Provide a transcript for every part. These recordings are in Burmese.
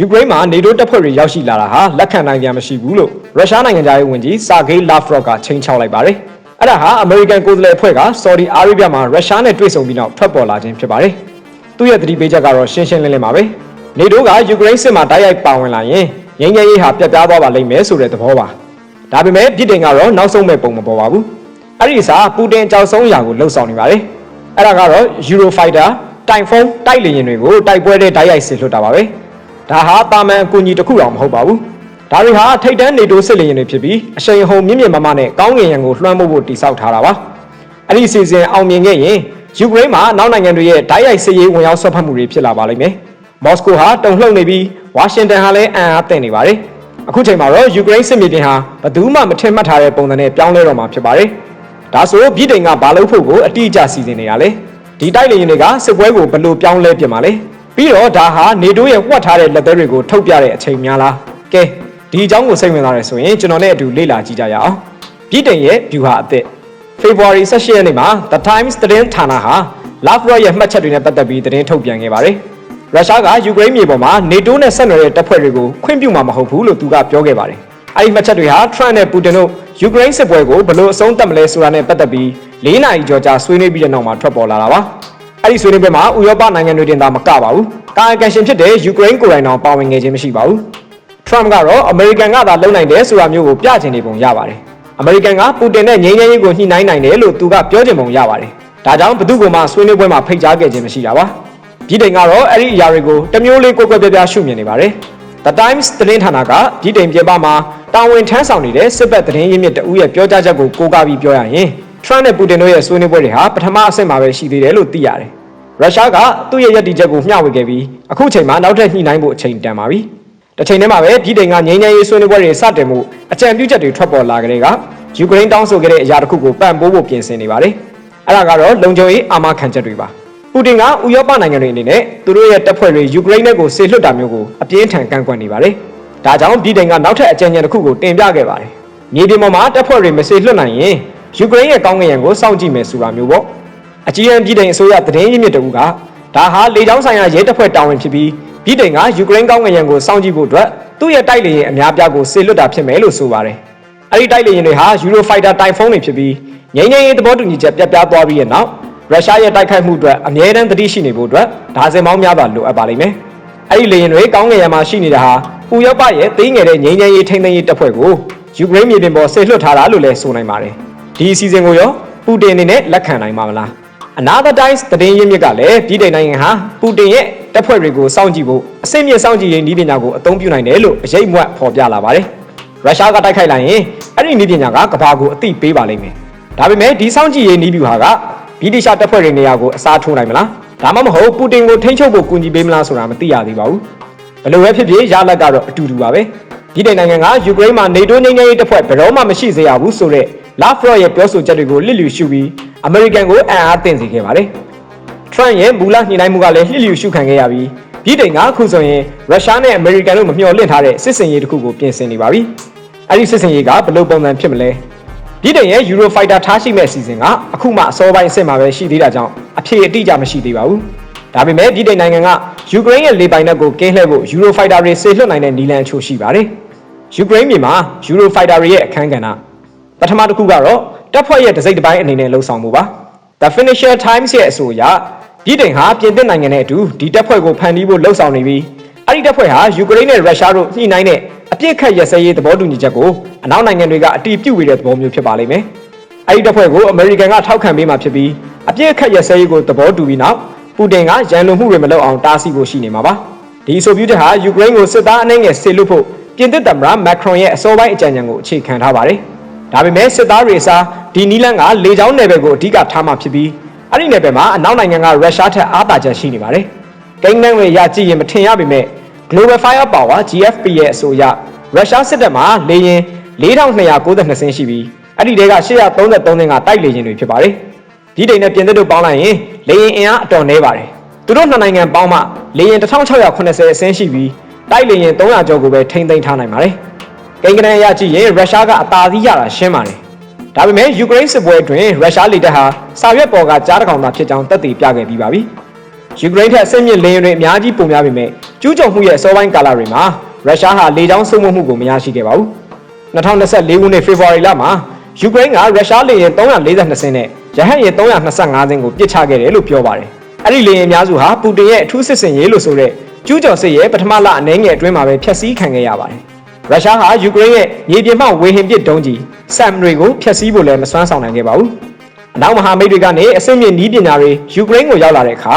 ယူကရိန်းမှာနေတိုးတပ်ဖွဲ့တွေရောက်ရှိလာတာဟာလက်ခံနိုင်ကြမရှိဘူးလို့ရုရှားနိုင်ငံသားရေးဝန်ကြီးစာဂေးလာဖရော့ကချိန်ချောက်လိုက်ပါတယ်။အဲ့ဒါဟာအမေရိကန်ကိုယ်စားလှယ်အဖွဲ့ကဆော်ဒီအာရေဗျမှာရုရှားနဲ့တွေ့ဆုံပြီးနောက်ထွက်ပေါ်လာခြင်းဖြစ်ပါတယ်။သူ့ရဲ့သတိပေးချက်ကတော့ရှင်းရှင်းလင်းလင်းပါပဲ။နေတိုးကယူကရိန်းစစ်မှာတိုက်ရိုက်ပါဝင်လာရင်ငြိမ်းချမ်းရေးဟာပြတ်ပြားသွားပါလိမ့်မယ်ဆိုတဲ့သဘောပါ။ဒါပေမဲ့ပြည်တင်ကတော့နောက်ဆုံးမဲ့ပုံမပေါ်ပါဘူး။အဲ့ဒီအစားပူတင်ကြောက်ဆုံးအရာကိုလှုပ်ဆောင်နေပါတယ်။အဲ့ဒါကတော့ Eurofighter တိုင်ဖုန်းတိုက်လေယာဉ်တွေကိုတိုက်ပွဲတဲ့တိုက်ရိုက်ဆင်လွှတ်တာပါပဲ။ ဒါဟာတာမန်အကူအညီတစ်ခုတော့မဟုတ်ပါဘူး။ဒါတွေဟာထိတ်တန်းနေတိုးစစ်လေယာဉ်တွေဖြစ်ပြီးအရှိန်အဟုန်မြင့်မြင့်မားမားနဲ့ကောင်းကင်ရံကိုလွှမ်းမိုးဖို့တည်ဆောက်ထားတာပါ။အဲ့ဒီစီစဉ်အောင်မြင်ခဲ့ရင်ယူကရိန်းမှာနောက်နိုင်ငံတွေရဲ့တိုက်ရိုက်စစ်ရေးဝင်ရောက်ဆွတ်ဖက်မှုတွေဖြစ်လာပါလိမ့်မယ်။မော်စကိုဟာတုန်လှုပ်နေပြီးဝါရှင်တန်ဟာလည်းအံ့အားသင့်နေပါတယ်။အခုချိန်မှာတော့ယူကရိန်းစစ်မြေပြင်ဟာဘယ်သူမှမထင်မှတ်ထားတဲ့ပုံစံနဲ့ပြောင်းလဲတော့မှာဖြစ်ပါတယ်။ဒါဆိုပြည်တိုင်ကဘာလို့ဖို့ကိုအတိအကျစီစဉ်နေရလဲ။ဒီတိုက်လေယာဉ်တွေကစစ်ပွဲကိုဘယ်လိုပြောင်းလဲပြင်ပါလဲ။ ပြီးတော့ဒါဟာနေတိုးရဲ့ဝှက်ထားတဲ့လက်သေးတွေကိုထုတ်ပြတဲ့အချိန်များလား။ကဲဒီအကြောင်းကိုစိတ်ဝင်စားရဆိုရင်ကျွန်တော်နဲ့အတူလေ့လာကြည့်ကြရအောင်။ပြည်တိုင်ရဲ့ view ဟာအသစ် February 18ရက်နေ့မှာ The Times သတင်းဌာနဟာ Lavrov ရဲ့မှတ်ချက်တွေနဲ့ပတ်သက်ပြီးသတင်းထုတ်ပြန်ခဲ့ပါတယ်။ရုရှားကယူကရိန်းမြေပေါ်မှာ NATO နဲ့ဆက်နွယ်တဲ့တပ်ဖွဲ့တွေကိုခွင့်ပြုမှာမဟုတ်ဘူးလို့သူကပြောခဲ့ပါတယ်။အဲဒီမှတ်ချက်တွေဟာ Trump နဲ့ Putin တို့ယူကရိန်းစစ်ပွဲကိုဘယ်လိုအဆုံးသတ်မလဲဆိုတာနဲ့ပတ်သက်ပြီး၄နာရီကျော်ကြာဆွေးနွေးပြီးတဲ့နောက်မှာထွက်ပေါ်လာတာပါ။ အဲဒီဆွေးနွေးပွဲမှာဥရောပနိုင်ငံတွေတင်သာမကပါဘူး။ကာယကံရှင်ဖြစ်တဲ့ယူကရိန်းကိုယ်တိုင်တော်ပါဝင်ခဲ့ခြင်းမရှိပါဘူး။ Trump ကတော့အမေရိကန်ကသာလုံနိုင်တယ်ဆိုတာမျိုးကိုပြချင်နေပုံရပါတယ်။အမေရိကန်ကပူတင်နဲ့ငြိမ်းချမ်းရေးကိုညှိနှိုင်းနိုင်တယ်လို့သူကပြောချင်ပုံရပါတယ်။ဒါကြောင့်ဘသူ့ကမှဆွေးနွေးပွဲမှာဖိတ်ကြားခဲ့ခြင်းမရှိတာပါ။ပြည်တိုင်ကတော့အဲ့ဒီအရာတွေကိုတမျိုးလေးကိုယ်ကွယ်ပြားပြားရှုမြင်နေပါတယ်။ The Times သတင်းဌာနကပြည်တိုင်ပြင်ပမှာတာဝန်ထမ်းဆောင်နေတဲ့စစ်ဘက်သတင်းရင်းမြစ်တဦးရဲ့ပြောကြားချက်ကိုကိုးကားပြီးပြောရရင် Trump နဲ့ပူတင်တို့ရဲ့ဆွေးနွေးပွဲတွေဟာပထမအဆင့်မှာပဲရှိသေးတယ်လို့သိရတယ်။ရုရှားကသူ့ရဲ့ရည်တည်ချက်ကိုမျှဝေခဲ့ပြီးအခုချိန်မှာနောက်ထပ်ညှိနှိုင်းဖို့အချိန်တန်ပါပြီ။တစ်ချိန်တည်းမှာပဲပြည်တိုင်ကငြိမ်းချမ်းရေးဆွေးနွေးပွဲတွေစတင်မှုအကြံပြုချက်တွေထွက်ပေါ်လာကြတဲ့ကယူကရိန်းတောင်းဆိုခဲ့တဲ့အရာတစ်ခုကိုပံ့ပိုးဖို့ပြင်ဆင်နေပါတယ်။အဲ့ဒါကတော့လုံခြုံရေးအာမခံချက်တွေပါ။ပူတင်ကဥရောပနိုင်ငံတွေအနေနဲ့သူတို့ရဲ့တပ်ဖွဲ့တွေယူကရိန်းနယ်ကိုဆေလွတ်တာမျိုးကိုအပြင်းထန်ကန့်ကွက်နေပါတယ်။ဒါကြောင့်ပြည်တိုင်ကနောက်ထပ်အကြံဉာဏ်တစ်ခုကိုတင်ပြခဲ့ပါတယ်။မြေပြင်ပေါ်မှာတပ်ဖွဲ့တွေမဆေလွတ်နိုင်ရင် ယူကရိန်းရဲ့ကောင်းကင်ယံကိုစောင့်ကြည့်မယ်ဆိုတာမျိုးပေါ့။အကြီးအကဲပြည်တိုင်အစိုးရသတင်းရင်းမြစ်တကူကဒါဟာလေကြောင်းဆိုင်ရာရဲတပ်ဖွဲ့တာဝန်ဖြစ်ပြီးပြည်တိုင်ကယူကရိန်းကောင်းကင်ယံကိုစောင့်ကြည့်ဖို့အတွက်သူ့ရဲ့တိုက်လေယာဉ်အများပြားကိုဆေလွတ်တာဖြစ်မယ်လို့ဆိုပါတယ်။အဲဒီတိုက်လေယာဉ်တွေဟာ Eurofighter တိုင်ဖုန်းတွေဖြစ်ပြီးငြိမ်းချမ်းရေးသဘောတူညီချက်ပြတ်ပြားသွားပြီးတဲ့နောက်ရုရှားရဲ့တိုက်ခိုက်မှုအတွက်အမြဲတမ်းသတိရှိနေဖို့အတွက်ဒါဇင်ပေါင်းများစွာလိုအပ်ပါလိမ့်မယ်။အဲဒီလေယာဉ်တွေကောင်းကင်ယံမှာရှိနေတာဟာဥရောပရဲ့သေးငယ်တဲ့ငြိမ်းချမ်းရေးထိန်းသိမ်းရေးတပ်ဖွဲ့ကိုယူကရိန်းမြေပြင်ပေါ်ဆေလွတ်ထားတာလို့လည်းဆိုနိုင်ပါတယ်။ ဒီအစီအစဉ်ကိုရောပူတင်အနေနဲ့လက်ခံနိုင်မှာမလား။ Another Times သတင်းရင်းမြစ်ကလည်းပြည်ထိုင်နိုင်ငံဟာပူတင်ရဲ့တပ်ဖွဲ့တွေကိုစောင့်ကြည့်ဖို့အစိမ့်မြင့်စောင့်ကြည့်ရေးနည်းပညာကိုအသုံးပြုနိုင်တယ်လို့အရေးမွတ်ဖော်ပြလာပါတယ်။ရုရှားကတိုက်ခိုက်လိုက်ရင်အဲ့ဒီနည်းပညာကကမ္ဘာကိုအသိပေးပါလိမ့်မယ်။ဒါပေမဲ့ဒီစောင့်ကြည့်ရေးနည်းဗျူဟာကဗြိတိရှတပ်ဖွဲ့တွေနေရာကိုအစားထိုးနိုင်မလား။ဒါမှမဟုတ်ပူတင်ကိုထိန်းချုပ်ဖို့ကူညီပေးမလားဆိုတာမသိရသေးပါဘူး။ဘယ်လိုပဲဖြစ်ဖြစ်ရလဒ်ကတော့အတူတူပါပဲ။ပြည်ထိုင်နိုင်ငံကယူကရိန်းမှာနေတိုးငြိမ်းချမ်းရေးတပ်ဖွဲ့ဘယ်တော့မှမရှိစေရဘူးဆိုတော့ လာဖရော့ရဲ့ပြောဆိုချက်တွေကိုလစ်လျူရှုပြီးအမေရိကန်ကိုအံ့အားသင့်စေခဲ့ပါတယ်။ Trump ရဲ့မူလညှိနှိုင်းမှုကလည်းလျစ်လျူရှုခံခဲ့ရပြီးပြည်တိုင်ကအခုဆိုရင်ရုရှားနဲ့အမေရိကန်တို့မမျှော်လင့်ထားတဲ့စစ်စင်ရေးတစ်ခုကိုပြင်ဆင်နေပါပြီ။အဲဒီစစ်စင်ရေးကဘယ်လိုပုံစံဖြစ်မလဲ။ပြည်တိုင်ရဲ့ Eurofighter ထားရှိမဲ့အစီအစဉ်ကအခုမှအစောပိုင်းအဆင့်မှာပဲရှိသေးတာကြောင့်အဖြေအတိအကျမရှိသေးပါဘူး။ဒါပေမဲ့ပြည်တိုင်နိုင်ငံကယူကရိန်းရဲ့လေပိုင်နက်ကိုကင်းလှည့်ဖို့ Eurofighter တွေဆေလွတ်နိုင်တဲ့နည်းလမ်းအချို့ရှိပါတယ်။ယူကရိန်းပြည်မှာ Eurofighter တွေရဲ့အခန်းကဏ္ဍ ပထမတစ်ခုကတော့တပ်ဖွဲ့ရဲ့တစိမ့်တစ်ပိုင်းအနေနဲ့လှုပ်ဆောင်မှုပါ။ The Financial Times ရဲ့အဆိုအရပြည်တိုင်ဟာပြင်သစ်နိုင်ငံနဲ့အတူဒီတပ်ဖွဲ့ကိုဖန်တီးဖို့လှုံ့ဆော်နေပြီးအဲ့ဒီတပ်ဖွဲ့ဟာယူကရိန်းနဲ့ရုရှားတို့ညှိနှိုင်းတဲ့အပြစ်ခတ်ရစဲရေးသဘောတူညီချက်ကိုအနောက်နိုင်ငံတွေကအတီးပြုတ်ဝေတဲ့သဘောမျိုးဖြစ်ပါလိမ့်မယ်။အဲ့ဒီတပ်ဖွဲ့ကိုအမေရိကန်ကထောက်ခံပေးမှာဖြစ်ပြီးအပြစ်ခတ်ရစဲရေးကိုသဘောတူပြီးနောက်ပူတင်ကရန်လိုမှုတွေမလုပ်အောင်တားဆီးဖို့ရှိနေမှာပါ။ဒီဆိုပြုချက်ဟာယူကရိန်းကိုစစ်သားအနှဲငယ်ဆေလွတ်ဖို့ပြင်သစ်သမ္မတမက်ခရွန်ရဲ့အစောပိုင်းအကြံဉာဏ်ကိုအခြေခံထားပါတယ်။ ဒါပေမဲ့စစ်သားတွေအစားဒီနီလန်ကလေကြောင်းနယ်ပယ်ကိုအဓိကထားမှဖြစ်ပြီးအဲ့ဒီနယ်ပယ်မှာအနောက်နိုင်ငံကရုရှားထက်အားသာချက်ရှိနေပါတယ်။ကိန်းနှံတွေရကြည့်ရင်မထင်ရပေမဲ့ Global Firepower GFP ရဲ့အဆိုအရရုရှားစစ်တပ်မှာလေယာဉ်4292စင်းရှိပြီးအဲ့ဒီတဲက833စင်းကတိုက်လေယာဉ်တွေဖြစ်ပါတယ်။ဒီတိမ်နဲ့ပြင်သစ်တို့ပေါင်းလိုက်ရင်လေယာဉ်အင်အားအတော်နည်းပါတယ်။သူတို့နှစ်နိုင်ငံပေါင်းမှလေယာဉ်1680အစင်းရှိပြီးတိုက်လေယာဉ်300ကျော်ကိုပဲထိန်းသိမ်းထားနိုင်ပါတယ်။ ကိန်းကနန်းရကြည့်ရင်ရုရှားကအသာစီးရတာရှင်းပါတယ်။ဒါပေမဲ့ယူကရိန်းစစ်ပွဲအတွင်းရုရှားလေတပ်ဟာစာရွက်ပေါ်ကကြားတကောင်သာဖြစ်ကြောင်းသက်သေပြခဲ့ပြီးပါပြီ။ယူကရိန်းထက်အဆင့်မြင့်လေယာဉ်တွေအများကြီးပုံများပေမဲ့ကျူးကျော်မှုရဲ့အစောပိုင်းကာလတွေမှာရုရှားဟာလေကြောင်းစုံမမှုကိုမရရှိခဲ့ပါဘူး2024ခုနှစ်ဖေဖော်ဝါရီလမှာယူကရိန်းကရုရှားလေယာဉ်342စင်းနဲ့ရဟတ်ယာဉ်325စင်းကိုပစ်ချခဲ့တယ်လို့ပြောပါတယ်အဲ့ဒီလေယာဉ်အများစုဟာပူတင်ရဲ့အထူးစစ်စင်ရေးလို့ဆိုတဲ့ကျူးကျော်စစ်ရဲ့ပထမလအနေငယ်အတွင်းမှာပဲဖျက်ဆီးခံခဲ့ရပါတယ် ရုရှားဟာယူကရိန်းရဲ့မြေပြင်မှဝေဟင်ပစ်ဒုံးကြီးဆမ်တွေကိုဖျက်ဆီးဖို့လည်းမစွမ်းဆောင်နိုင်ခဲ့ပါဘူးအနောက်မဟာမိတ်တွေကနေအဆင့်မြင့်နည်းပညာတွေယူကရိန်းကိုရောက်လာတဲ့အခါ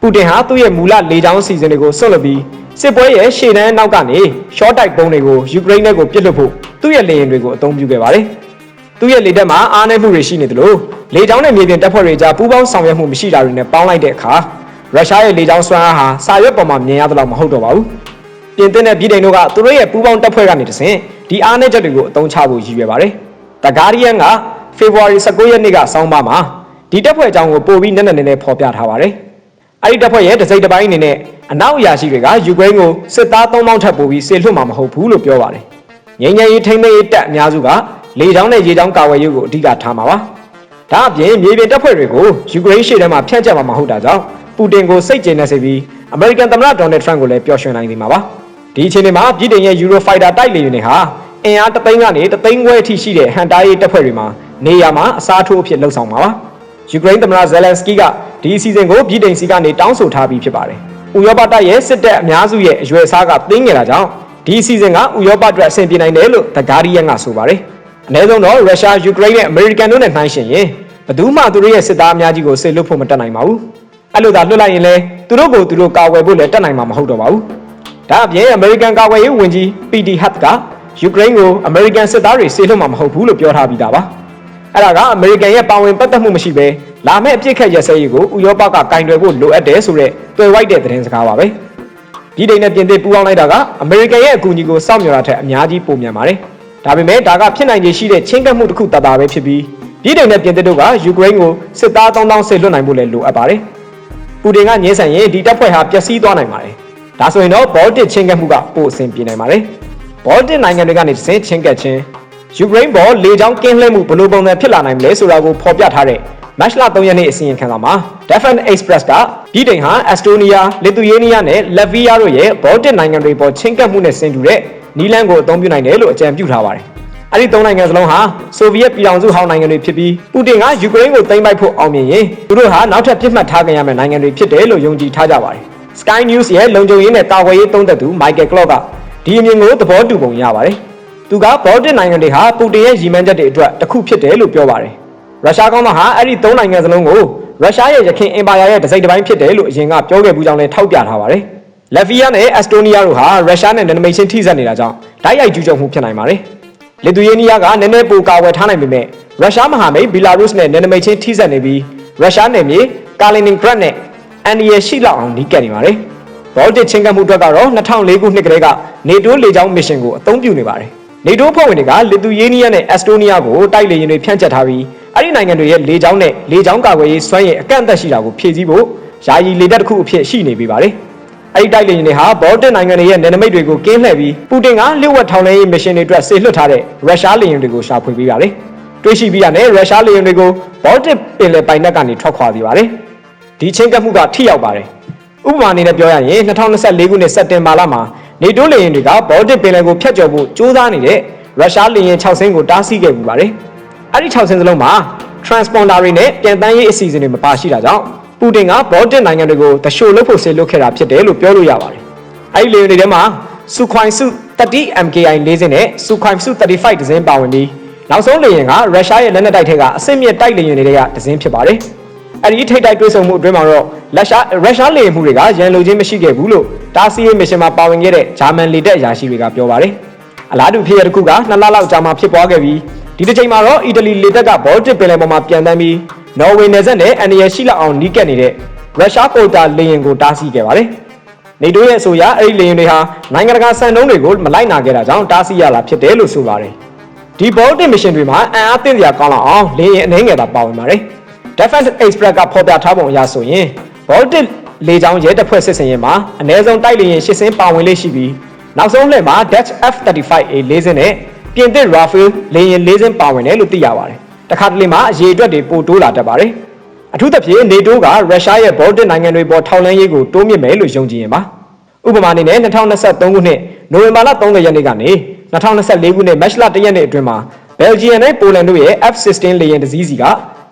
ပူတင်ဟာသူ့ရဲ့မူလလေကြောင်းအစီအစဉ်တွေကိုဆွတ်လွတ်ပြီးစစ်ပွဲရဲ့ရှေ့တန်းနောက်ကနေရှော့တိုက်ပုံးတွေကိုယူကရိန်းနဲ့ကိုပစ်လွတ်ဖို့သူ့ရဲ့လေယာဉ်တွေကိုအသုံးပြုခဲ့ပါတယ်။သူ့ရဲ့လေတပ်မှာအားနည်းမှုတွေရှိနေသလိုလေကြောင်းနဲ့မြေပြင်တပ်ဖွဲ့တွေကြားပူးပေါင်းဆောင်ရွက်မှုမရှိတာတွေနဲ့ပေါင်းလိုက်တဲ့အခါရုရှားရဲ့လေကြောင်းစွမ်းအားဟာစာရွက်ပေါ်မှာမြင်ရသလောက်မဟုတ်တော့ပါဘူး။ ပြင်သစ်နဲ့ပြည်ထိုင်တို့ကသူတို့ရဲ့ပူးပေါင်းတပ်ဖွဲ့ကနေတဆင့်ဒီအားနည်းချက်တွေကိုအသုံးချဖို့ရည်ရွယ်ပါတယ်။ The Guardian ကဖေဖော်ဝါရီ19ရက်နေ့ကစောင်းပါမှာဒီတပ်ဖွဲ့အကြောင်းကိုပို့ပြီးနက်နက်နဲနဲဖော်ပြထားပါတယ်။အဲ့ဒီတပ်ဖွဲ့ရဲ့တစိမ့်တစ်ပိုင်းအနေနဲ့အနောက်အရာရှိတွေကယူကရိန်းကိုစစ်သား3000ထပ်ပို့ပြီးဆေလွတ်မှာမဟုတ်ဘူးလို့ပြောပါတယ်။ငြိမ်းချမ်းရေးထိန်းသိမ်းရေးတပ်အများစုကလေကြောင်းနဲ့ရေကြောင်းကာဝယ်ရေးကိုအဓိကထားမှာပါ။ဒါအပြင်မြေပြင်တပ်ဖွဲ့တွေကိုယူကရိန်းရှေ့တန်းမှာဖျက်ချမှာမဟုတ်တာကြောင့်ပူတင်ကိုစိတ်ကျေနပ်စေပြီးအမေရိကန်သမ္မတဒေါ်နယ်ထရန့်ကိုလည်းပျော်ရွှင်နိုင်နေမှာပါ။ ဒီအချိန်မှာပြည်တိုင်ရဲ့ Eurofighter တိုက်လေယာဉ်တွေဟာအင်အားတသိန်းကနေတသိန်းခွဲအထိရှိတဲ့ဟန်တာရေးတပ်ဖွဲ့တွေမှာနေရာမှာအစားထိုးအဖြစ်လှုပ်ဆောင်မှာပါ။ယူကရိန်းသမ္မတဇယ်လန်စကီကဒီအစီအစဉ်ကိုပြည်တိုင်စီကနေတောင်းဆိုထားပြီးဖြစ်ပါတယ်။ဥရောပတိုက်ရဲ့စစ်တပ်အများစုရဲ့အရွယ်အစားကသိငယ်တာကြောင့်ဒီအစီအစဉ်ကဥရောပအတွက်အဆင်ပြေနိုင်တယ်လို့ The Guardian ကဆိုပါတယ်။အနည်းဆုံးတော့ရုရှားယူကရိန်းနဲ့အမေရိကန်တို့နဲ့နှိုင်းယှဉ်ရင်ဘယ်သူမှသူတို့ရဲ့စစ်သားအများကြီးကိုဆေလွတ်ဖို့မတက်နိုင်ပါဘူး။အဲ့လိုသာလွတ်လိုက်ရင်လည်းသူတို့ကိုသူတို့ကာကွယ်ဖို့လည်းတက်နိုင်မှာမဟုတ်တော့ပါဘူး။ ဒါအပြင်အမေရိကန်ကာကွယ်ရေးဝန်ကြီး PD Hutt ကယူကရိန်းကိုအမေရိကန်စစ်သားတွေဆေလွတ်မှာမဟုတ်ဘူးလို့ပြောထားပြီးသားပါ။အဲ့ဒါကအမေရိကန်ရဲ့ပါဝင်ပတ်သက်မှုမရှိဘဲလာမယ့်အပြစ်ခတ်ရက်စဲရေးကိုဥရောပကကင်တွယ်ဖို့လိုအပ်တယ်ဆိုတဲ့တွေ့ဝိုက်တဲ့သတင်းစကားပါပဲ။ပြည်ထိုင်နဲ့ပြင်သစ်ပူးပေါင်းလိုက်တာကအမေရိကန်ရဲ့အကူအညီကိုစောင့်မျှော်တာထက်အများကြီးပိုမြန်ပါတယ်။ဒါပေမဲ့ဒါကဖြစ်နိုင်ခြေရှိတဲ့ချင်းကပ်မှုတစ်ခုတတာပဲဖြစ်ပြီးပြည်ထိုင်နဲ့ပြင်သစ်တို့ကယူကရိန်းကိုစစ်သား3000ဆေလွတ်နိုင်ဖို့လည်းလိုအပ်ပါတယ်။ပူတင်ကငြင်းဆန်ရင်ဒီတပ်ဖွဲ့ဟာပျက်စီးသွားနိုင်ပါတယ်။ ဒါဆိုရင်တော့ဘောတစ်ချင်းကပ်မှုကပိုအဆင်ပြေနိုင်ပါတယ်။ဘောတစ်နိုင်ငံတွေကနေတစ်ဆင့်ချင်းကပ်ခြင်းယူကရိန်းပေါ်လေကြောင်းကင်းလှည့်မှုဘယ်လိုပုံစံဖြစ်လာနိုင်မလဲဆိုတာကိုဖော်ပြထားတဲ့မတ်လ3ရက်နေ့အစီရင်ခံစာမှာ Defense Express ကပြည်တိုင်ဟာအက်စတိုးနီးယား၊လစ်သူယေးနီးယားနဲ့လက်ဗီးယားတို့ရဲ့ဘောတစ်နိုင်ငံတွေပေါ်ချင်းကပ်မှုနဲ့ဆင်တူတဲ့နီလန်းကိုအသုံးပြုနိုင်တယ်လို့အကြံပြုထားပါတယ်။အဲဒီသုံးနိုင်ငံစလုံးဟာဆိုဗီယက်ပြည်ထောင်စုဟောင်းနိုင်ငံတွေဖြစ်ပြီးပူတင်ကယူကရိန်းကိုသိမ်းပိုက်ဖို့အောင်မြင်ရင်သူတို့ဟာနောက်ထပ်ပြစ်မှတ်ထားကြရမယ့်နိုင်ငံတွေဖြစ်တယ်လို့ယုံကြည်ထားကြပါတယ်။ Sky News ရဲ့လုံခြုံရေးနဲ့ကာကွယ်ရေးသုံးသက်သူ Michael Clark ကဒီအမြင်ကိုသဘောတူပုံရပါတယ်။သူကဘောတစ်နိုင်ငံတွေဟာပူတင်ရဲ့ရည်မှန်းချက်တွေအတွက်တစ်ခုဖြစ်တယ်လို့ပြောပါတယ်။ရုရှားကောင်းသားဟာအဲ့ဒီသုံးနိုင်ငံစလုံးကိုရုရှားရဲ့ရခိုင်အင်ပါယာရဲ့တစိမ့်တစ်ပိုင်းဖြစ်တယ်လို့အရင်ကပြောခဲ့ဘူးကြောင်းလည်းထောက်ပြထားပါတယ်။လက်ဗီးယားနဲ့အက်စတိုးနီးယားတို့ဟာရုရှားနဲ့နယ်နိမိတ်ချင်းထိစပ်နေတာကြောင့်ဓာတ်ရိုက်ကျူးကျော်မှုဖြစ်နိုင်ပါတယ်။လစ်သူယေးနီးယားကနည်းနည်းပိုကာဝယ်ထားနိုင်ပေမဲ့ရုရှားမဟာမိတ်ဘီလာရုစ်နဲ့နယ်နိမိတ်ချင်းထိစပ်နေပြီးရုရှားနယ်မြေကာလီနင်ဂရတ်နဲ့ အန်ဒီယရှိလောက်အောင်နီးကပ်နေပါတယ်။ဘောလတစ်ချင်းကပ်မှုအတွက်ကတော့2004ခုနှစ်ကတည်းကနေတိုးလေကြောင်းမစ်ရှင်ကိုအသုံးပြုနေပါတယ်။နေတိုးဖွဲ့ဝင်တွေကလစ်သူယေးနီးယားနဲ့အက်စတိုးနီးယားကိုတိုက်လေယာဉ်တွေဖြန့်ကျက်ထားပြီးအဲ့ဒီနိုင်ငံတွေရဲ့လေကြောင်းနဲ့လေကြောင်းကာကွယ်ရေးစွမ်းရည်အကန့်အသတ်ရှိတာကိုဖြည့်ဆည်းဖို့ယာယီလေတပ်တစ်ခုအဖြစ်ရှိနေပြီပါတယ်။အဲ့ဒီတိုက်လေယာဉ်တွေဟာဘော်တစ်နိုင်ငံတွေရဲ့နယ်နိမိတ်တွေကိုကင်းလှည့်ပြီးပူတင်ကလျှို့ဝှက်ထောင်လှမ်းရေးမစ်ရှင်တွေအတွက်ဆေလွှတ်ထားတဲ့ရုရှားလေယာဉ်တွေကိုရှာဖွေပေးပါတယ်။တွေးရှိပြီးရတဲ့ရုရှားလေယာဉ်တွေကိုဘော်တစ်ပင်လယ်ပိုင်နက်ကနေထွက်ခွာစေပါတယ်။ ဒီချင်းကပ်မှုကထိရောက်ပါတယ်။ဥပမာအနေနဲ့ပြောရရင်2024ခုနှစ်စက်တင်ဘာလမှာနေတိုးလေယာဉ်တွေကဘော်တစ်ပင်လယ်ကိုဖျက်ကျော်ဖို့ကြိုးစားနေတဲ့ရုရှားလေယာဉ်6စင်းကိုတားဆီးခဲ့ပူပါတယ်။အဲ့ဒီ6စင်းစလုံးမှာ transponder တွေနဲ့ပြန်တန်းရေးအစီအစဉ်တွေမပါရှိတာကြောင့်ပူတင်ကဘော်တစ်နိုင်ငံတွေကိုတရှို့လုပ်ဖို့ဆေလွတ်ခဲ့တာဖြစ်တယ်လို့ပြောလို့ရပါတယ်။အဲ့ဒီလေယာဉ်တွေထဲမှာစုခွိုင်စု30 MKI ၄စင်းနဲ့စုခွိုင်စု35ဒဇင်းပါဝင်ပြီးနောက်ဆုံးလေယာဉ်ကရုရှားရဲ့လက်နက်တိုက်ထဲကအစစ်မြစ်တိုက်လေယာဉ်တွေကဒဇင်းဖြစ်ပါတယ်။ အဲ့ဒီထိတ်တိုက်တွေးဆုံမှုအတွင်းမှာတော့လက်ရှားရုရှားလေယာဉ်မှုတွေကရန်လိုချင်းမရှိခဲ့ဘူးလို့တာစီယေမစ်ရှင်မှာပါဝင်ခဲ့တဲ့ဂျာမန်လေတပ်အရာရှိတွေကပြောပါတယ်။အလားတူဖြစ်ရတစ်ခုကနှစ်လလောက်ကြာမှဖြစ်ပွားခဲ့ပြီးဒီတစ်ချိန်မှာတော့အီတလီလေတပ်ကဘော်တစ်ပင်လယ်ပေါ်မှာပြန်တန်းပြီးနော်ဝေနယ်စပ်နဲ့အန်ရရှိလောက်အောင်နီးကပ်နေတဲ့ရုရှားပိုတာလေယာဉ်ကိုတားဆီးခဲ့ပါတယ်။နေတိုးရဲ့အဆိုအရအဲ့ဒီလေယာဉ်တွေဟာနိုင်ငံတကာစံနှုန်းတွေကိုမလိုက်နာခဲ့တာကြောင့်တားဆီးရလာဖြစ်တယ်လို့ဆိုပါတယ်။ဒီဘော်တစ်မစ်ရှင်တွေမှာအံအားသင့်စရာကောင်းလောက်အောင်လေယာဉ်အနှင်းငယ်သာပါဝင်ပါတယ်။ Defense Express ကဖော်ပြထားပုံအရဆိုရင်ဘော်တစ်လေကြောင်းရဲတပ်ဖွဲ့စစ်စင်ရင်မှာအ ਨੇ ဆုံးတိုက်လေယာဉ်၈စင်းပါဝင်လေးရှိပြီးနောက်ဆုံးလှည့်မှာ Dutch F-35A ၄စင်းနဲ့ပြင်သစ် Rafale လေယာဉ်၄စင်းပါဝင်တယ်လို့သိရပါတယ်။တခါတလေမှာအရေးအတွက်တွေပိုတိုးလာတတ်ပါတယ်။အထူးသဖြင့်နေတိုးကရုရှားရဲ့ဘော်တစ်နိုင်ငံတွေပေါ်ထောက်လှမ်းရေးကိုတိုးမြင့်မယ်လို့ယုံကြည်ရင်ပါ။ဥပမာအနေနဲ့2023ခုနှစ်နိုဝင်ဘာလ30ရက်နေ့ကနေ2024ခုနှစ်မတ်လ1ရက်နေ့အတွင်းမှာဘယ်လ်ဂျီယံနဲ့ပိုလန်တို့ရဲ့ F-16 လေယာဉ်တစ်စီးစီက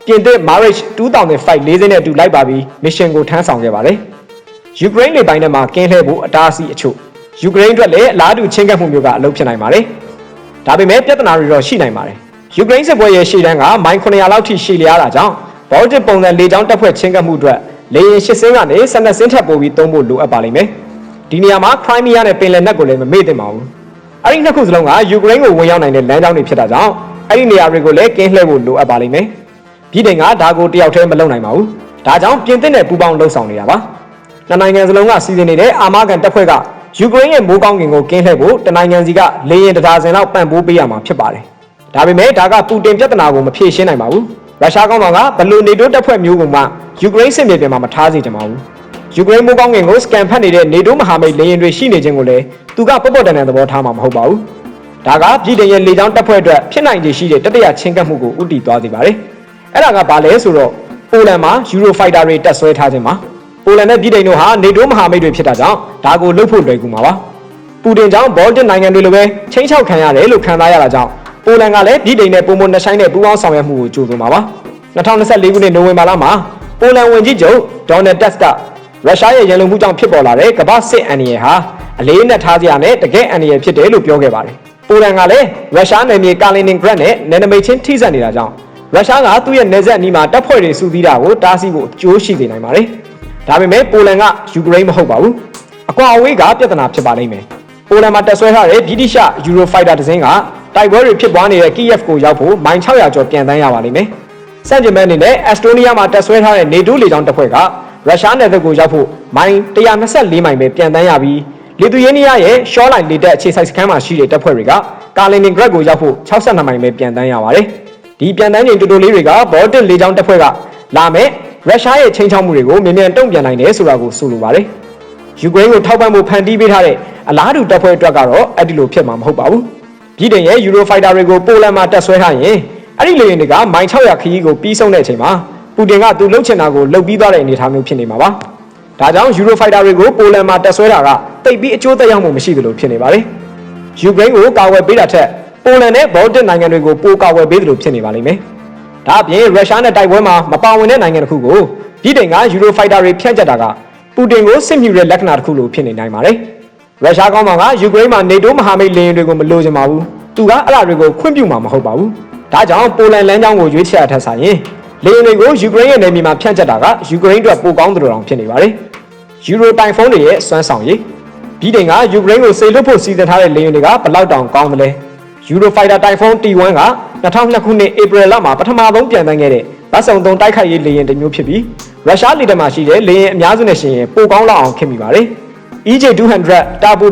ပြင်သစ် Marriage 2005လေးစင်းနဲ့အတူလိုက်ပါပြီးမစ်ရှင်ကိုထမ်းဆောင်ခဲ့ပါတယ်။ယူကရိန်းလေပိုင်းထဲမှာကင်းလှည့်ဖို့အတားအဆီးအချို့ယူကရိန်းအတွက်လည်းအလားတူချင်းကပ်မှုမျိုးကအလုပ်ဖြစ်နိုင်ပါတယ်။ဒါပေမဲ့ပြဿနာတွေတော့ရှိနိုင်ပါတယ်။ယူကရိန်းစစ်ပွဲရဲ့ရှေ့တန်းကမိုင်900လောက်ထိရှည်လျားတာကြောင့်ဘောလတစ်ပုံစံလေကြောင်းတပ်ဖွဲ့ချင်းကပ်မှုအတွက်လေယာဉ်ရှစ်စင်းကနေ12စင်းထပ်ပို့ပြီးသုံးဖို့လိုအပ်ပါလိမ့်မယ်။ဒီနေရာမှာခရိုင်းမီးယားနဲ့ပင်လယ်နက်ကိုလည်းမမေ့သင့်ပါဘူး။အဲ့ဒီနှစ်ခုစလုံးကယူကရိန်းကိုဝင်ရောက်နိုင်တဲ့လမ်းကြောင်းတွေဖြစ်တာကြောင့်အဲ့ဒီနေရာတွေကိုလည်းကင်းလှည့်ဖို့လိုအပ်ပါလိမ့်မယ်။ ပြည်တိုင်ကဒါကိုတယောက်တည်းမလုပ်နိုင်ပါဘူး။ဒါကြောင့်ပြင်သစ်နဲ့ပူးပေါင်းလှုပ်ဆောင်နေတာပါ။နှစ်နိုင်ငံစလုံးကစီစဉ်နေတဲ့အာမခံတပ်ဖွဲ့ကယူကရိန်းရဲ့မိုးကောင်းကင်ကိုကင်းလှည့်ဖို့တနိုင်ငံစီကလေယာဉ်တစ်ဒါဇင်လောက်ပံ့ပိုးပေးရမှာဖြစ်ပါတယ်။ဒါပေမဲ့ဒါကပူတင်ပြဿနာကိုမဖြေရှင်းနိုင်ပါဘူး။ရုရှားကောင်ကောင်ကဘယ်လိုနေတိုးတပ်ဖွဲ့မျိုးကိုမှယူကရိန်းစစ်မြေပြင်မှာမထားစေချင်ပါဘူး။ယူကရိန်းမိုးကောင်းကင်ကိုစကန်ဖတ်နေတဲ့နေတိုးမဟာမိတ်လေယာဉ်တွေရှိနေခြင်းကိုလည်းသူကပုတ်ပုတ်တန်တန်သဘောထားမှာမဟုတ်ပါဘူး။ဒါကပြည်တိုင်ရဲ့လေကြောင်းတပ်ဖွဲ့အတွက်ဖြစ်နိုင်ခြေရှိတဲ့တတိယချင်းကပ်မှုကိုဥတီသွားစေပါတယ်။ အဲ့ဒါကဘာလဲဆိုတော့ပိုလန်မှာယူရိုဖိုက်တာတွေတက်ဆွဲထားခြင်းပါ။ပိုလန်နဲ့ပြည်တိုင်တို့ဟာနေတိုးမဟာမိတ်တွေဖြစ်တာကြောင့်ဒါကိုလှုပ်ဖို့လွယ်ကူမှာပါ။ပူတင်ကြောင့်ဘောလ်တစ်နိုင်ငံတွေလိုပဲချင်းချောက်ခံရတယ်လို့ခံစားရတာကြောင့်ပိုလန်ကလည်းပြည်တိုင်နဲ့ပုံမနှဆိုင်တဲ့ပူးပေါင်းဆောင်ရွက်မှုကိုကြိုးစွမှာပါ2024ခုနှစ်နိုဝင်ဘာလမှာပိုလန်ဝန်ကြီးချုပ်ဒေါ်နယ်တက်စ်ကရုရှားရဲ့ရန်လုံမှုကြောင့်ဖြစ်ပေါ်လာတဲ့ကမ္ဘာစစ်အန္တရာယ်ဟာအလေးနက်ထားစရာနဲ့တကယ်အန္တရာယ်ဖြစ်တယ်လို့ပြောခဲ့ပါတယ်ပိုလန်ကလည်းရုရှားနယ်မြေကာလင်နင်ဂရတ်နဲ့နယ်နိမိတ်ချင်းထိစပ်နေတာကြောင့် ရုရှားကသူ့ရဲ့နယ်စပ်အနီးမှာတပ်ဖွဲ့တွေစုစည်းတာကိုတားဆီးဖို့အကျိုးရှိစေနိုင်ပါတယ်ဒါပေမဲ့ပိုလန်ကယူကရိန်းမဟုတ်ပါဘူးအကွာအဝေးကပြဿနာဖြစ်ပါလိမ့်မယ်ပိုလန်မှာတက်ဆွဲထားတဲ့ဗြိတိရှယူရိုဖိုက်တာတစ်စင်းကတိုက်ပွဲတွေဖြစ်ပွားနေတဲ့ Kiev ကိုရောက်ဖို့မိုင်600ကျော်ပြန်တန်းရပါလိမ့်မယ်။စန့်ကျင်မဲ့အနေနဲ့အက်စတိုးနီးယားမှာတက်ဆွဲထားတဲ့ NATO လေကြောင်းတပ်ဖွဲ့ကရုရှားနယ်စပ်ကိုရောက်ဖို့မိုင်124မိုင်ပဲပြန်တန်းရပြီးလီသူယေးနီးယားရဲ့ shoreline လေတပ်အခြေစိုက်စခန်းမှာရှိတဲ့တပ်ဖွဲ့တွေကကာလင်နင်ဂရတ်ကိုရောက်ဖို့62မိုင်ပဲပြန်တန်းရပါတယ်။ ဒီပြန်တန်းချိန်တူတူလေးတွေကဘော်တစ်လေကြောင်းတပ်ဖွဲ့ကလာမဲ့ရုရှားရဲ့ချိန်ချောက်မှုတွေကိုမြန်မြန်တုံ့ပြန်နိုင်တယ်ဆိုတာကိုဆိုလိုပါတယ်။ယူကရိန်းကိုထောက်ပံ့ဖို့ဖန်တီးပေးထားတဲ့အလားတူတပ်ဖွဲ့အတွက်ကတော့အဲ့ဒီလိုဖြစ်မှာမဟုတ်ပါဘူး။ပြည်တိုင်ရဲ့ယူရိုဖိုက်တာတွေကိုပိုလန်မှာတက်ဆွဲထားရင်အဲ့ဒီလေယာဉ်တွေကမိုင်600ခရီးကိုပြီးဆုံးတဲ့အချိန်မှာပူတင်ကသူလှုပ်ချင်တာကိုလှုပ်ပြီးသွားတဲ့အနေအထားမျိုးဖြစ်နေမှာပါ။ဒါကြောင့်ယူရိုဖိုက်တာတွေကိုပိုလန်မှာတက်ဆွဲတာကတိတ်ပြီးအကျိုးသက်ရောက်မှုမရှိသလိုဖြစ်နေပါတယ်။ယူကရိန်းကိုကာဝယ်ပေးတာထက် ပိုလန်နဲ့ဘော်တစ်နိုင်ငံတွေကိုပိုကာဝယ်ပေးသလိုဖြစ်နေပါလိမ့်မယ်။ဒါအပြင်ရုရှားနဲ့တိုက်ပွဲမှာမပါဝင်တဲ့နိုင်ငံတစ်ခုကိုပြည်တိုင်ကယူရိုဖိုက်တာတွေဖြန့်ကျက်တာကပူတင်ကိုစစ်မြူတဲ့လက္ခဏာတစ်ခုလိုဖြစ်နေနိုင်ပါတယ်။ရုရှားကောင်းဆောင်ကယူကရိန်းမှာနေတိုးမဟာမိတ်လေယာဉ်တွေကိုမလိုချင်ပါဘူး။သူကအဲ့ဒါတွေကိုခွင့်ပြုမှာမဟုတ်ပါဘူး။ဒါကြောင့်ပိုလန်လမ်းကြောင်းကိုရွေးချယ်ရထက်ဆိုင်ရင်လေယာဉ်တွေကိုယူကရိန်းရဲ့နယ်မြေမှာဖြန့်ကျက်တာကယူကရိန်းအတွက်ပိုကောင်းတယ်လို့တောင်ဖြစ်နေပါတယ်။ယူရိုတိုင်ဖုန်းတွေရဲ့စွမ်းဆောင်ရည်ပြည်တိုင်ကယူကရိန်းကိုစေလွှတ်ဖို့စီစဉ်ထားတဲ့လေယာဉ်တွေကဘယ်လောက်တောင်ကောင်းမလဲ။ ယူရိုဖိုက်တာတိုင်ဖုန်း T1 က2002ခုနှစ်ဧပြီလမှာပထမဆုံးပြန်တန်းခဲ့တဲ့ဗတ်စုံသုံးတိုက်ခိုက်ရေးလေယာဉ်တစ်မျိုးဖြစ်ပြီးရုရှားလေတပ်မှာရှိတဲ့လေယာဉ်အများစုနဲ့ရှင်ရင်ပိုကောင်းလောက်အောင်ခင်မိပါတယ်။ EJ200 Turbo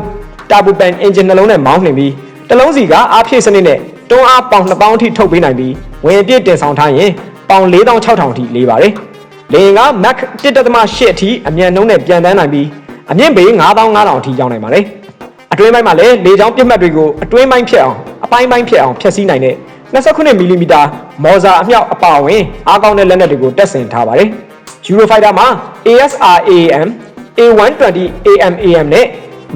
Turbo Pan engine နှလုံးနဲ့မောင်းနှင်ပြီးတစ်လုံးစီကအားဖြည့်စနစ်နဲ့တွန်းအားပေါင်2000အထိထုတ်ပေးနိုင်ပြီးဝင်အပြည့်တင်ဆောင်ထားရင်ပေါင်4600အထိလေးပါတယ်။လေယာဉ်က Mach 1.8အထိအမြန်နှုန်းနဲ့ပြန်တန်းနိုင်ပြီးအမြင့်ပေ9500အထိရောက်နိုင်ပါတယ်။အတွင်းပိုင်းမှာလည်းလေကြောင်းပြစ်မှတ်တွေကိုအတွင်းပိုင်းဖြစ်အောင် အပိုင်းပိုင်းဖြစ်အောင်ဖျက်ဆီးနိုင်တဲ့29မီလီမီတာမော်ဇာအမြောက်အပါအဝင်အားကောင်းတဲ့လက်နက်တွေကိုတပ်ဆင်ထားပါတယ်။ Eurofighter မှာ ASRAAM A120 AMAM နဲ့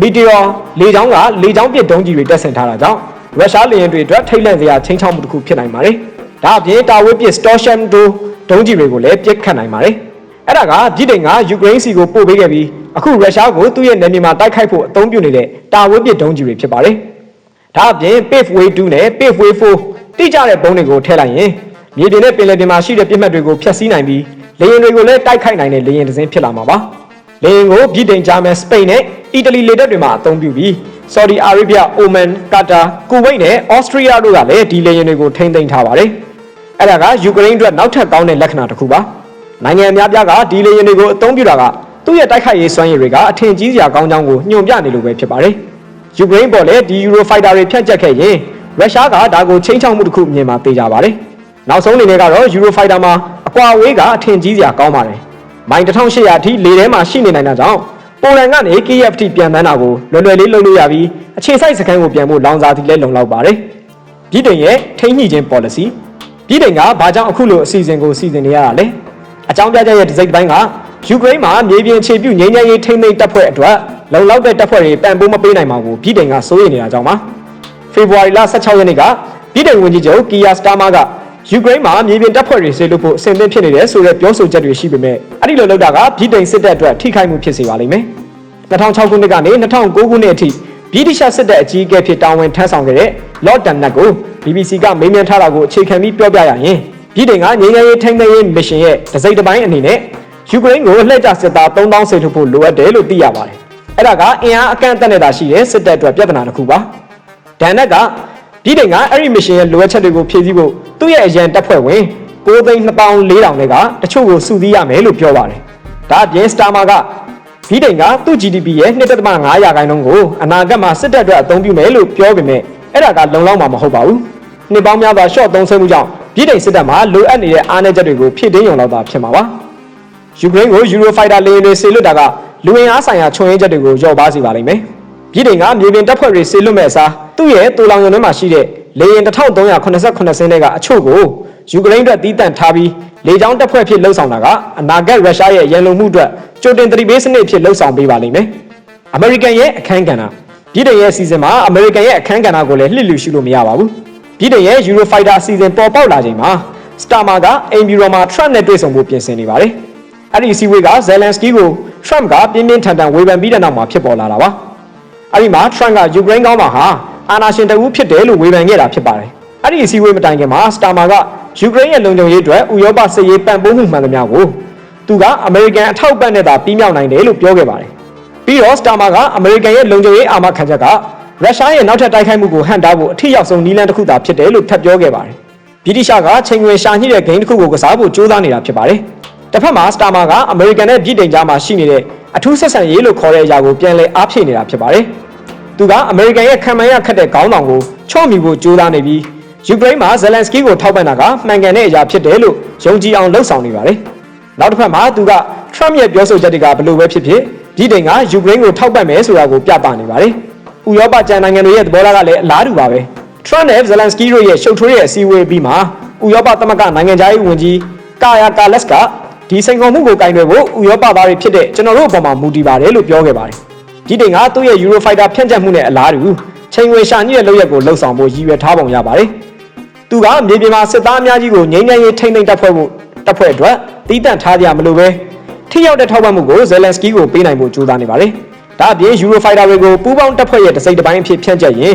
Meteor လေကြောင်းကလေကြောင်းပစ်ဒုံးကြီးတွေတပ်ဆင်ထားတာကြောင့်ရုရှားလေယာဉ်တွေအတွက်ထိတ်လန့်စရာချင်းချောက်မှုတစ်ခုဖြစ်နိုင်ပါတယ်။ဒါအပြင်တာဝေးပစ် Storm တို့ဒုံးကြီးတွေကိုလည်းပစ်ခတ်နိုင်ပါတယ်။အဲ့ဒါကပြည်တိုင်ကယူကရိန်းစီကိုပို့ပေးခဲ့ပြီးအခုရုရှားကိုသူ့ရဲ့နယ်မြေမှာတိုက်ခိုက်ဖို့အသုံးပြုနေတဲ့တာဝေးပစ်ဒုံးကြီးတွေဖြစ်ပါတယ်။ ဒါအပြင် Pave Way 2နဲ့ Pave Way 4တိကျတဲ့ပုံတွေကိုထည့်လိုက်ရင်မြေပြင်နဲ့ပင်လယ်ပြင်မှာရှိတဲ့ပြစ်မှတ်တွေကိုဖျက်ဆီးနိုင်ပြီးလေယာဉ်တွေကိုလည်းတိုက်ခိုက်နိုင်တဲ့လေယာဉ်တစ်စင်းဖြစ်လာမှာပါ။လေယာဉ်ကိုပြည်တိုင်ဂျာမန်စပိန်နဲ့အီတလီလေတပ်တွေမှာအသုံးပြုပြီးဆော်ဒီအာရေဗျအိုမန်ကာတာကူဝိတ်နဲ့ဩစတြီးယားတို့ကလည်းဒီလေယာဉ်တွေကိုထိန်းသိမ်းထားပါတယ်။အဲ့ဒါကယူကရိန်းအတွက်နောက်ထပ်ကောင်းတဲ့လက္ခဏာတစ်ခုပါ။နိုင်ငံအများပြားကဒီလေယာဉ်တွေကိုအသုံးပြုတာကသူ့ရဲ့တိုက်ခိုက်ရေးစွမ်းရည်တွေကအထင်ကြီးစရာကောင်းကြောင်းကိုညွှန်ပြနေလို့ပဲဖြစ်ပါတယ်။ ယူကရိန်းပေါ်လည်းဒီယူရိုဖိုက်တာတွေဖြန့်ကျက်ခဲ့ရင်ရုရှားကဒါကိုချိန်ချောက်မှုတစ်ခုမြင်မှာသိကြပါတယ်။နောက်ဆုံးအနေနဲ့ကတော့ Eurofighter မှာအကွာအဝေးကအထင်ကြီးစရာကောင်းပါတယ်။မိုင်1800အထိလေထဲမှာရှိနေနိုင်တာကြောင့်ပိုလန်ကနေ KFT ပြန်တန်းတာကိုလွယ်လွယ်လေးလုပ်လို့ရပြီးအခြေစိုက်စခန်းကိုပြန်ဖို့လောင်စာသီလည်းလုံလောက်ပါတယ်။ပြည်တိုင်ရဲ့ထိန်းညှိခြင်း policy ပြည်တိုင်ကဘာကြောင့်အခုလိုအစီအစဉ်ကိုစီစဉ်နေရတာလဲ။အကြောင်းပြချက်ရဲ့ဒီဇိတ်ပိုင်းကယူကရိန်းမှာမြေပြင်အခြေပြုငြိမ်းချမ်းရေးထိန်းသိမ်းတပ်ဖွဲ့အတွက် လုံလောက်တဲ့တပ်ဖွဲ့တွေပံ့ပိုးမပေးနိုင်မှာကိုပြည်တိုင်ကစိုးရိမ်နေတာကြောင့်ပါဖေဖော်ဝါရီလ16ရက်နေ့ကပြည်တိုင်ဝန်ကြီးချုပ်ကီယာစတာမာကယူကရိန်းမှာမြေပြင်တပ်ဖွဲ့တွေဆေးလို့ဖို့အဆင်သင့်ဖြစ်နေတယ်ဆိုတဲ့ပြောဆိုချက်တွေရှိပေမဲ့အဲ့ဒီလိုလုပ်တာကပြည်တိုင်စစ်တပ်အတွက်ထိခိုက်မှုဖြစ်စေပါလိမ့်မယ်2006ခုနှစ်ကနေ2009ခုနှစ်အထိဗြိတိရှစစ်တပ်အကြီးအကဲဖြစ်တာဝန်ထမ်းဆောင်ခဲ့တဲ့ Lord Dunnet ကို BBC ကမေးမြန်းထားတာကိုအခြေခံပြီးပြောပြရရင်ပြည်တိုင်ကငြိမ်းချမ်းရေးထိန်းသိမ်းရေးမစ်ရှင်ရဲ့တစိမ့်တစ်ပိုင်းအနေနဲ့ယူကရိန်းကိုလှည့်ကျစစ်သား3000ဆေထုတ်ဖို့လိုအပ်တယ်လို့သိရပါတယ်။ အဲ့ဒါကအင်အားအကန့်အသတ်နဲ့သာရှိတဲ့စစ်တပ်အတွက်ပြဿနာတစ်ခုပါ။ဒန်နက်ကပြည်တိုင်ကအဲ့ဒီမစ်ရှင်ရဲ့လိုအပ်ချက်တွေကိုဖြည့်ဆည်းဖို့သူ့ရဲ့အရန်တပ်ဖွဲ့ဝင်9သိန်း2400တွေကတချို့ကိုစုစည်းရမယ်လို့ပြောပါတယ်။ဒါအပြင်စတာမာကပြည်တိုင်ကသူ့ GDP ရဲ့2.5ရာခိုင်နှုန်းကိုအနာဂတ်မှာစစ်တပ်အတွက်အသုံးပြုမယ်လို့ပြောပေမဲ့အဲ့ဒါကလုံလောက်မှာမဟုတ်ပါဘူး။နှစ်ပေါင်းများစွာ short သုံးဆွဲမှုကြောင့်ပြည်တိုင်စစ်တပ်မှာလိုအပ်နေတဲ့အားနည်းချက်တွေကိုဖြည့်တင်းရုံလောက်သာဖြစ်မှာပါ။ယူကရိန်းကို Eurofighter လေယာဉ်တွေဆေလွတ်တာက လူဝင်အားဆိုင်ရာချွန်ရင်းချက်တွေကိုလျော့ပါစေပါလိမ့်မယ်။ပြည်တိုင်ကမြေပြင်တပ်ဖွဲ့တွေဆေလွတ်မဲ့အစားသူ့ရဲ့တူလောင်ရုံထဲမှာရှိတဲ့လေယာဉ်1389စင်းတွေကအချို့ကိုယူကရိန်းအတွက်တီးတန့်ထားပြီးလေကြောင်းတပ်ဖွဲ့ဖြစ်လှုပ်ဆောင်တာကအနာဂတ်ရုရှားရဲ့ရန်လုံမှုအတွက်ကြိုတင်သတိပေးစနစ်ဖြစ်လှုပ်ဆောင်ပေးပါလိမ့်မယ်။အမေရိကန်ရဲ့အခန်းကဏ္ဍပြည်တိုင်ရဲ့အစီအစဉ်မှာအမေရိကန်ရဲ့အခန်းကဏ္ဍကိုလည်းလှစ်လူရှုလို့မရပါဘူး။ပြည်တိုင်ရဲ့ Eurofighter အစီအစဉ်ပေါ်ပေါက်လာချိန်မှာ Starmer ကအိမ်ဘီရိုမှာ Trump နဲ့တွေ့ဆုံဖို့ပြင်ဆင်နေပါတယ်။အဲ့ဒီအစည်းအဝေးက Zelensky ကို Trump ကပြင်းပြင်းထန်ထန်ဝေဖန်ပြီးတဲ့နောက်မှာဖြစ်ပေါ်လာတာပါ။အဲ့ဒီမှာ Trump ကယူကရိန်းကောင်းမှာဟာအာဏာရှင်တအူးဖြစ်တယ်လို့ဝေဖန်ခဲ့တာဖြစ်ပါတယ်။အဲ့ဒီအစည်းအဝေးမတိုင်ခင်မှာ Starmer ကယူကရိန်းရဲ့လုံခြုံရေးအတွက်ဥရောပစစ်ရေးပံ့ပိုးမှုမှန်သမျှကိုသူကအမေရိကန်အထောက်ပံ့နဲ့သာပြီးမြောက်နိုင်တယ်လို့ပြောခဲ့ပါတယ်။ပြီးတော့ Starmer ကအမေရိကန်ရဲ့လုံခြုံရေးအာမခံချက်ကရုရှားရဲ့နောက်ထပ်တိုက်ခိုက်မှုကိုဟန့်တားဖို့အထစ်ရောက်ဆုံးနည်းလမ်းတစ်ခုသာဖြစ်တယ်လို့ထပ်ပြောခဲ့ပါတယ်။ဗြိတိရှကချိန်ခွင်ရှာညှိတဲ့ဂိမ်းတစ်ခုကိုကစားဖို့ကြိုးစားနေတာဖြစ်ပါတယ်။ တစ်ဖက်မှာ Starmer ကအမေရိကန်နဲ့ဗြိတိန်ကြားမှာရှိနေတဲ့အထူးဆက်ဆံရေးလို့ခေါ်တဲ့အရာကိုပြန်လည်အားဖြည့်နေတာဖြစ်ပါတယ်။သူကအမေရိကန်ရဲ့ခံမှန်းရခတ်တဲ့ခေါင်းဆောင်ကိုချော့မိဖို့ကြိုးစားနေပြီးယူကရိန်းမှာဇယ်လန်စကီကိုထောက်ပံ့တာကမှန်ကန်တဲ့အရာဖြစ်တယ်လို့ယုံကြည်အောင်လှုံ့ဆော်နေပါတယ်။နောက်တစ်ဖက်မှာသူကထရမ့်ရဲ့ပြောဆိုချက်တွေကဘယ်လိုပဲဖြစ်ဖြစ်ဒီတိန်ကယူကရိန်းကိုထောက်ပံ့မယ်ဆိုတာကိုပြသနေပါတယ်။ဥရောပကျန်နိုင်ငံတွေရဲ့သဘောထားကလည်းအလားတူပါပဲ။ထရမ့်နဲ့ဇယ်လန်စကီတို့ရဲ့ရှုပ်ထွေးတဲ့အစည်းအဝေးပြီးမှာဥရောပသမဂ္ဂနိုင်ငံသားရေးဝန်ကြီးကာယာကာလက်စ်က ဒီစိန်ခေါ်မှုကိုကင်တွယ်ဖို့ဥရောပသားတွေဖြစ်တဲ့ကျွန်တော်တို့အပေါ်မှာမူတည်ပါတယ်လို့ပြောခဲ့ပါတယ်။ဒီတိန်ကသူ့ရဲ့ Eurofighter ဖြန့်ကျက်မှုနဲ့အလားတူချိန်ဝေရှာညှိတဲ့လုပ်ရက်ကိုလှုပ်ဆောင်ဖို့ရည်ရွယ်ထားပုံရပါတယ်။သူကမြေပြင်မှာစစ်သားအများကြီးကိုငြိမ်းချမ်းရေးထိမ့်သိမ်းတပ်ဖွဲ့ဖို့တပ်ဖွဲ့အတွက်တီးတန့်ထားကြမလို့ပဲထိရောက်တဲ့ထောက်ပံ့မှုကိုဇယ်လန်စကီကိုပေးနိုင်ဖို့ကြိုးစားနေပါတယ်။ဒါအပြင် Eurofighter တွေကိုပူးပေါင်းတပ်ဖွဲ့ရဲ့တစ်စိတ်တစ်ပိုင်းအဖြစ်ဖြန့်ကျက်ရင်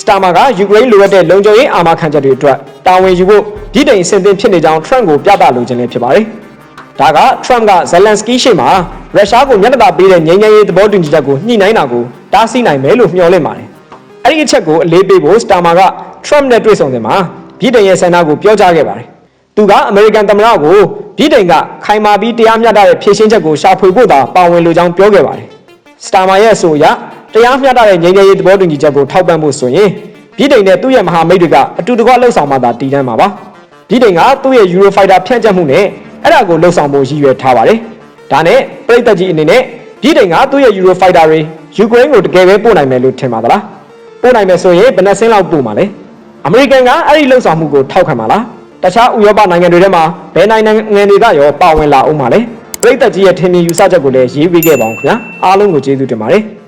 စတာမာကယူကရိန်းလိုအပ်တဲ့လုံခြုံရေးအာမခံချက်တွေအတွက်တာဝန်ယူဖို့ဒီတိမ်အဆင်သင့်ဖြစ်နေကြောင်း Trump ကိုပြသလိုခြင်းလည်းဖြစ်ပါတယ်။ ဒါက Trump ကဇယ်လန်စကီရှေ့မှာရုရှားကိုညှက်တာပေးတဲ့ငြိမ်းချမ်းရေးသဘောတူညီချက်ကိုညှိနှိုင်းတာကိုတားဆီးနိုင်မယ်လို့မျှော်လင့်ပါတယ်။အဲ့ဒီအချက်ကိုအလေးပေးဖို့စတာမာက Trump နဲ့တွေ့ဆုံစဉ်မှာပြည်တိုင်ရဲ့ဆန္ဒကိုပြောကြားခဲ့ပါတယ်။သူကအမေရိကန်သမ္မတကိုပြည်တိုင်ကခိုင်မာပြီးတရားမျှတတဲ့ဖြည့်ရှင်းချက်ကိုရှာဖွေဖို့သာပါဝင်လိုကြောင်းပြောခဲ့ပါတယ်။စတာမာရဲ့အဆိုအရတရားမျှတတဲ့ငြိမ်းချမ်းရေးသဘောတူညီချက်ကိုထောက်ပံ့ဖို့ဆိုရင်ပြည်တိုင်နဲ့သူ့ရဲ့မဟာမိတ်တွေကအတူတကွလှုပ်ဆောင်မှသာတည်တမ်းမှာပါ။ပြည်တိုင်ကသူ့ရဲ့ Eurofighter ဖြန့်ကျက်မှုနဲ့ အဲ့ဒါကိုလှုပ်ဆောင်ဖို့ရည်ရွယ်ထားပါတယ်။ဒါနဲ့ပြည်သက်ကြီးအနေနဲ့ပြည်တိုင်ကသူ့ရဲ့ Eurofighter တွေယူကရိန်းကိုတကယ်ပဲပို့နိုင်မယ်လို့ထင်ပါသလား။ပို့နိုင်မယ်ဆိုရင်ဘယ်နှစင်းလောက်ပို့မှာလဲ။အမေရိကန်ကအဲ့ဒီလှုပ်ဆောင်မှုကိုထောက်ခံပါလား။တခြားဥရောပနိုင်ငံတွေထဲမှာဘယ်နိုင်ငံတွေကရောပါဝင်လာအောင်ပါလဲ။ပြည်သက်ကြီးရဲ့ထင်မြင်ယူဆချက်ကိုလည်းရေးပေးခဲ့ပါအောင်ခင်ဗျာ။အားလုံးကိုကျေးဇူးတင်ပါတယ်။